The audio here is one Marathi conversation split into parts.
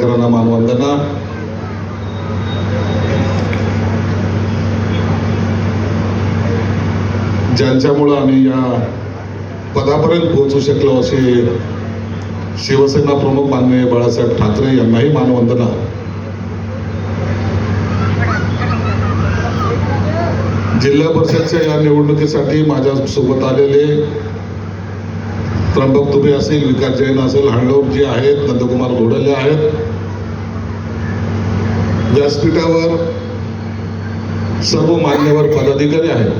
मित्रांना मानवंदना। ज्यांच्यामुळं आम्ही या पदापर्यंत पोहोचू शकलो असे शिवसेना प्रमुख माननीय बाळासाहेब ठाकरे यांनाही मानवंदना. जिल्हा परिषदच्या या निवडणुकीसाठी माझ्या सोबत आलेले त्र्यंबक दुबे असेल विकास जैन असेल हांडवजी आहेत नंदकुमार घोडले आहेत व्यासपीठावर सर्व मान्यवर पदाधिकारी आहेत.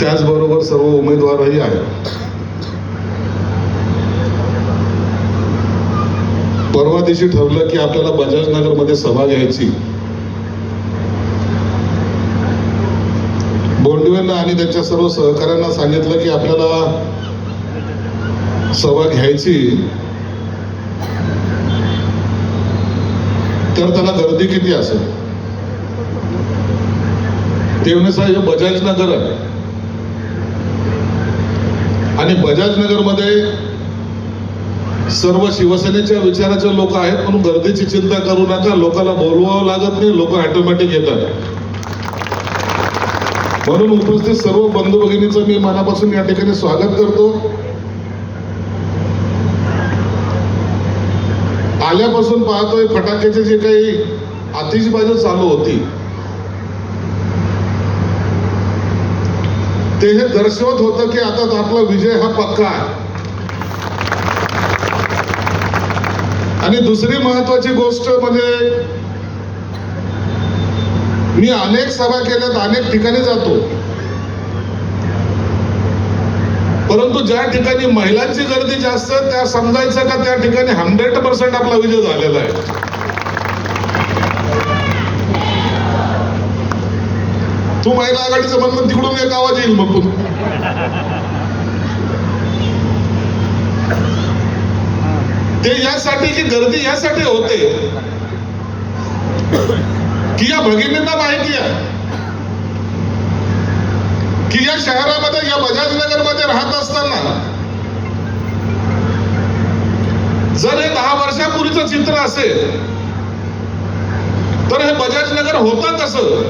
त्याचबरोबर सर्व उमेदवारही आहेत. परवा दिवशी ठरलं की आपल्याला बजाजनगरमध्ये सभा घ्यायची. बोंडवेंना आणि त्यांच्या सर्व सहकाऱ्यांना सांगितलं की आपल्याला सभा घ्यायची. तर त्याला गर्दी किती असेल? ते हे बजाज नगर आहे. आणि बजाज नगरमध्ये सर्व शिवसेनेच्या विचाराचे लोक आहेत म्हणून गर्दीची चिंता करू नका. लोकांना बोलवावं लागत नाही लोक ऑटोमॅटिक येतात. म्हणून उपस्थित सर्व बंधू भगिनीचं मी मनापासून या ठिकाणी स्वागत करतो. आल्यापासून पाहतोय फटाक्याचे जे काही आतिषबाजी चालू होती ते हे दर्शवत होतं की आता आपला विजय हा पक्का आहे. आणि दुसरी महत्वाची गोष्ट म्हणजे मी अनेक सभा केल्यात अनेक ठिकाणी जातो. परंतु ज्या ठिकाणी महिलांची गर्दी जास्त त्या समजायचं का त्या ठिकाणी हंड्रेड पर्सेंट आपला विजय झालेला आहे? तू महिला आघाडीचं म्हणणं तिकडून एक आवाज येईल मग तू ते यासाठी की गर्दी यासाठी होते की या भगिनींना माहिती आहे. की या शहरामध्ये या बजाजनगरमध्ये राहत असताना जर हे दहा वर्षापूर्वीचं चित्र असेल तर हे बजाजनगर होतं कसं?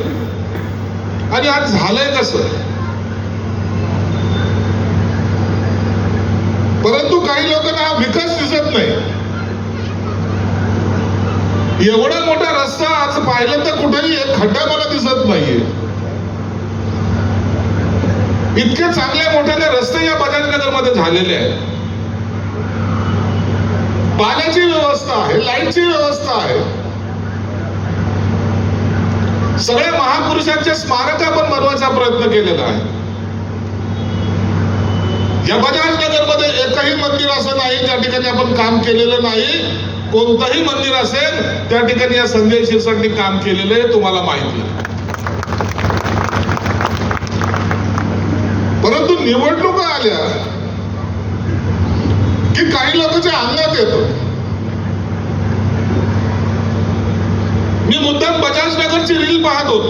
आणि आज झालंय कसं? परंतु काही लोकांना हा विकास दिसत नाही. एवढा मोठा रस्ता आज पाहिलं तर कुठेही एक खड्डा मला दिसत नाहीये. इतके चांगल्या मोठ्याने रस्ते या बजाजनगरमध्ये झालेले आहेत. पाण्याची व्यवस्था आहे लाईटची व्यवस्था आहे. सगळ्या महापुरुषांचे स्मारक आपण बनवायचा प्रयत्न केलेला आहे. या बजाजनगरमध्ये एकही मंदिर असं नाही ज्या ठिकाणी आपण काम केलेलं नाही कोणतंही मंदिर असेल त्या ठिकाणी या संजय शिरसाटनी काम केलेलं आहे तुम्हाला माहिती आहे. परंतु निवडणुका आल्या की काही लोकांच्या अंगात येतं. मी मुद्दाम बजाज नगरची रील पाहत होतो.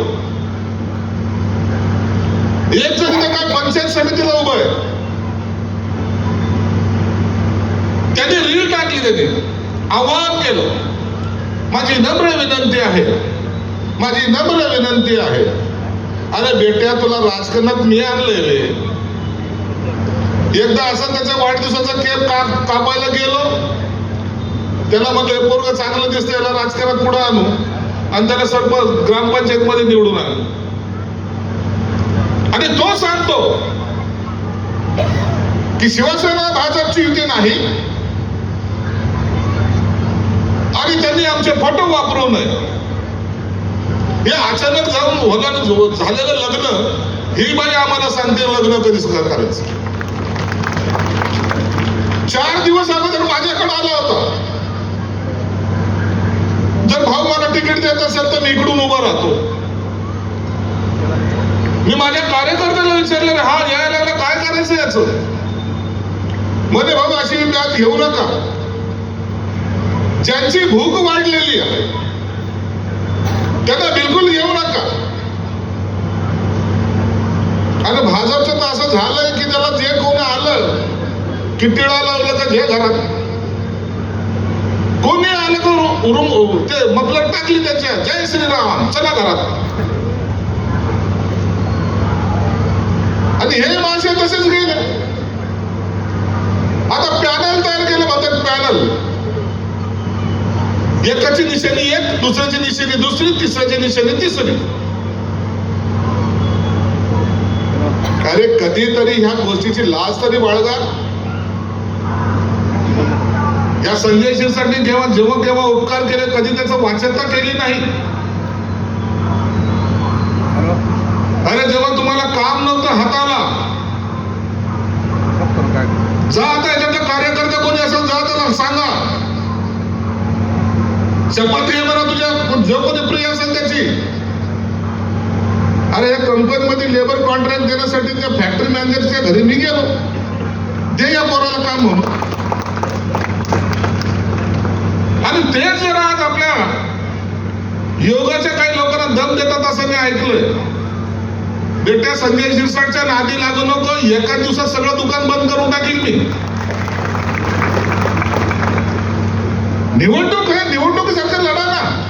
एक जण काय पंचायत समितीला उभं आहे. त्याने रील टाकली त्याने. आवाहन केलं. माझी नम्र विनंती आहे. माझी नम्र विनंती आहे. अरे बेट्या तुला राजकारणात मी आणलंय रे. एकदा असं त्याच्या वाढदिवसाचा केक का कापायला गेलो त्याला म्हटलं पोरग चांगलं दिसतं याला राजकारणात पुढे आणू? आणि त्याला सरपंच ग्रामपंचायत मध्ये निवडून आणू आणि तो सांगतो की शिवसेना भाजपची युती नाही. आणि त्यांनी आमचे फोटो वापरू नये. हे अचानक जाऊन होणार झालेलं लग्न ही बाई आम्हाला सांगते लग्न कधीच करायचं चार दिवस अगोदर माझ्याकडे आला होता जर भाऊ मला तिकीट देत असेल तर मी इकडून उभा राहतो मी माझ्या कार्यकर्त्याला विचारलं रे हा यायला काय करायचं याच मध्ये भाऊ अशी त्यात घेऊ नका ज्यांची भूक वाढलेली आहे त्यांना बिलकुल येऊ नका. आणि भाजपचं तर असं झालंय की त्याला जे कोणी आलं की टिळा लावलं तर घे घरात. कोणी आलं तर उरुम ते मफलर टाकली त्याच्या? जय श्रीराम चला घरात. आणि हे माणसे तसेच गेले. आता पॅनल तयार केलं म्हणतात पॅनल. एकाची निशाणी एक दुसऱ्याची निशाणी दुसरी तिसऱ्याची निशाणी तिसरी. अरे कधीतरी ह्या गोष्टीची लाज तरी बाळगा. या संजय शिरसाटने जेव्हा जेव्हा केव्हा उपकार केले कधी त्याचं वाचकता केली नाही. अरे जेव्हा तुम्हाला काम नव्हतं हाताला. जा आता याच्यातला कार्यकर्ता कोणी असेल जा त्याला सांगा. शपथ घे म्हणा तुझ्या जो कोणी प्रिय असेल त्याची. अरे या कंपनीमध्ये लेबर कॉन्ट्रॅक्ट देण्यासाठी त्या फॅक्टरी मॅनेजरच्या घरी मी गेलो. ते या पोराला काम म्हणून. आणि तेच जर आज आपल्या योगाच्या काही लोकांना दम देतात असं मी ऐकलंय. बेटा संजय शिरसाटच्या नादी लागू नको एका दिवसात सगळं दुकान बंद करून टाकील मी. निवडणूक आहे निवडणुकीसारखं लढा ना.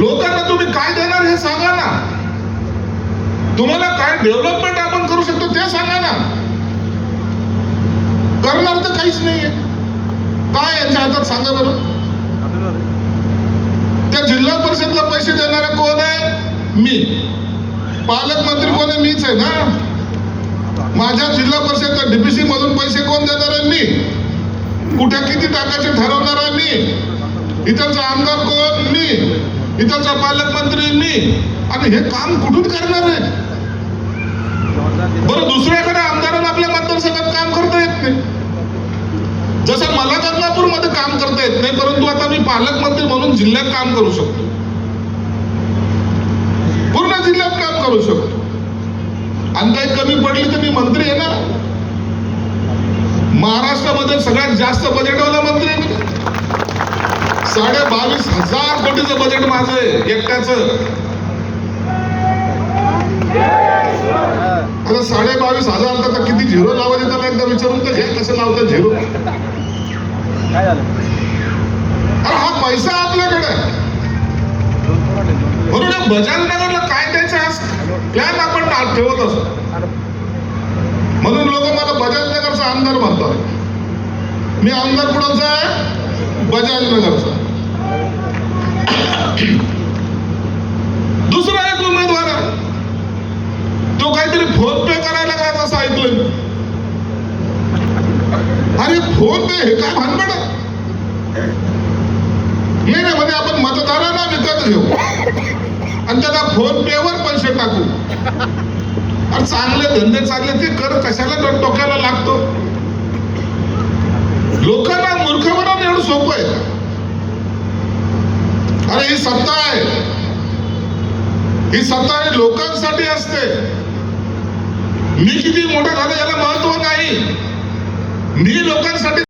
लोकांना तुम्ही काय देणार हे सांगा ना. तुम्हाला काय डेव्हलपमेंट आपण करू शकतो ते सांगा ना. करणार तर काहीच नाहीये. काय यांच्या हातात सांगा बरं. त्या जिल्हा परिषदला पैसे देणारा कोण आहे? मी. पालकमंत्री कोण आहे? मीच आहे ना. माझ्या जिल्हा परिषदच्या डीपीसी मधून पैसे कोण देणार आहे? मी. कुठे किती टाकायचे ठरवणार आहे मी? इथलचा आमदार कोण? मी. इथलचा पालकमंत्री मी. आणि हे काम कुठून करणार आहे? बरं दुसऱ्याकडे आमदारांना आपल्या मतदारसंघात काम करता येत नाही. जसं मला बदलापूरमध्ये काम करता येत नाही परंतु आता मी पालकमंत्री म्हणून जिल्ह्यात काम करू शकतो. पूर्ण जिल्ह्यात काम करू शकतो. आणि काही कमी पडली तर मी मंत्री आहे ना महाराष्ट्रामध्ये सगळ्यात जास्त बजेटवाला मंत्री. साडे बावीस हजार कोटीचं बजेट माझं एकट्याचं. आता साडे बावीस हजार तर किती झिरो लावायचे त्याला एकदा विचारून तर घ्या कसं लावतात झिरो? काय झालं? अरे हा पैसा आपल्याकडे. म्हणून या बजाजनगरला काय द्यायचं प्लॅन आपण ठेवत असतो म्हणून लोक मला बजाजनगरचा आमदार म्हणतात. मी आमदार कुणाचा आहे? बजाजनगरचा दुसरा एक उमेदवार आहे. तो काहीतरी फोन पे करायला काय असं ऐकलं अरे फोन पे हे काय भानगड नाही नाही म्हणजे आपण मतदारांना विकत घेऊ. आणि त्यांना फोन पे वर पैसे टाकू. चांगले धंदे चालले ते कर कशाला डोक्याला लागतो. लोकांना मूर्ख बनवणं एवढं सोपं आहे. अरे ही सत्ता आहे. ही सत्ता लोकांसाठी असते. मी किती मोठा झालं याला महत्त्व नाही. मी लोकांसाठी